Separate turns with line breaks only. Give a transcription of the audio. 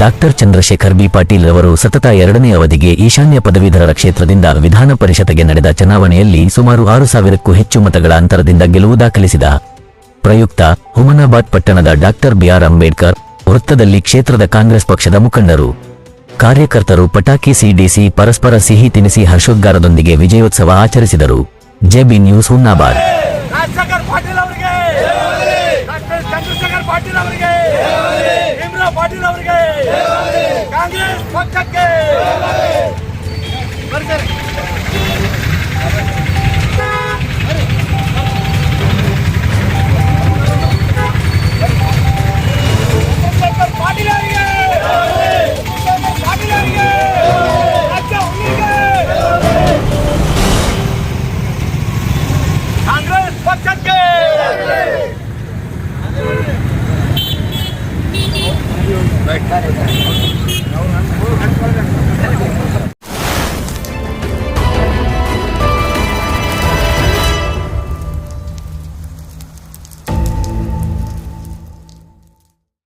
Doctor Chandrashekhar B Patil ರವರು ಸತತ ಎರಡನೇ ಅವಧಿಗೆ ಈಶಾನ್ಯ ಪದವೀಧರರ ಕ್ಷೇತ್ರದಿಂದ ವಿಧಾನ ಪರಿಷತ್ಗೆ ನಡೆದ ಚುನಾವಣೆಯಲ್ಲಿ ಸುಮಾರು ಆರು ಸಾವಿರಕ್ಕೂ ಹೆಚ್ಚು ಮತಗಳ ಅಂತರದಿಂದ ಗೆಲುವು ದಾಖಲಿಸಿದ ಪ್ರಯುಕ್ತ ಹುಮನಾಬಾದ್ ಪಟ್ಟಣದ ಡಾಕ್ಟರ್ ಬಿಆರ್ ಅಂಬೇಡ್ಕರ್ ವೃತ್ತದಲ್ಲಿ ಕ್ಷೇತ್ರದ ಕಾಂಗ್ರೆಸ್ ಪಕ್ಷದ ಮುಖಂಡರು. ಕಾರ್ಯಕರ್ತರು ಪಟಾಕಿ ಸಿಡಿಸಿ, ಪರಸ್ಪರ ಸಿಹಿ ತಿನಿಸಿ ಹರ್ಷೋದ್ಗಾರದೊಂದಿಗೆ ವಿಜಯೋತ್ಸವ ಆಚರಿಸಿದರು. ಜೆಬಿ ನ್ಯೂಸ್ ಹುಮ್ನಾಬಾದ್
ರಾಜಶೇಖರ್ ಪಾಟೀಲ್ ಅವರಿಗೆ ಡಾಕ್ಟರ್ ಚಂದ್ರಶೇಖರ್ ಪಾಟೀಲ್ ಅವರಿಗೆ ಭೀಮರಾವ್ ಪಾಟೀಲ್ ಅವರಿಗೆ ಕಾಂಗ್ರೆಸ್ ಪಕ್ಷಕ್ಕೆ Right.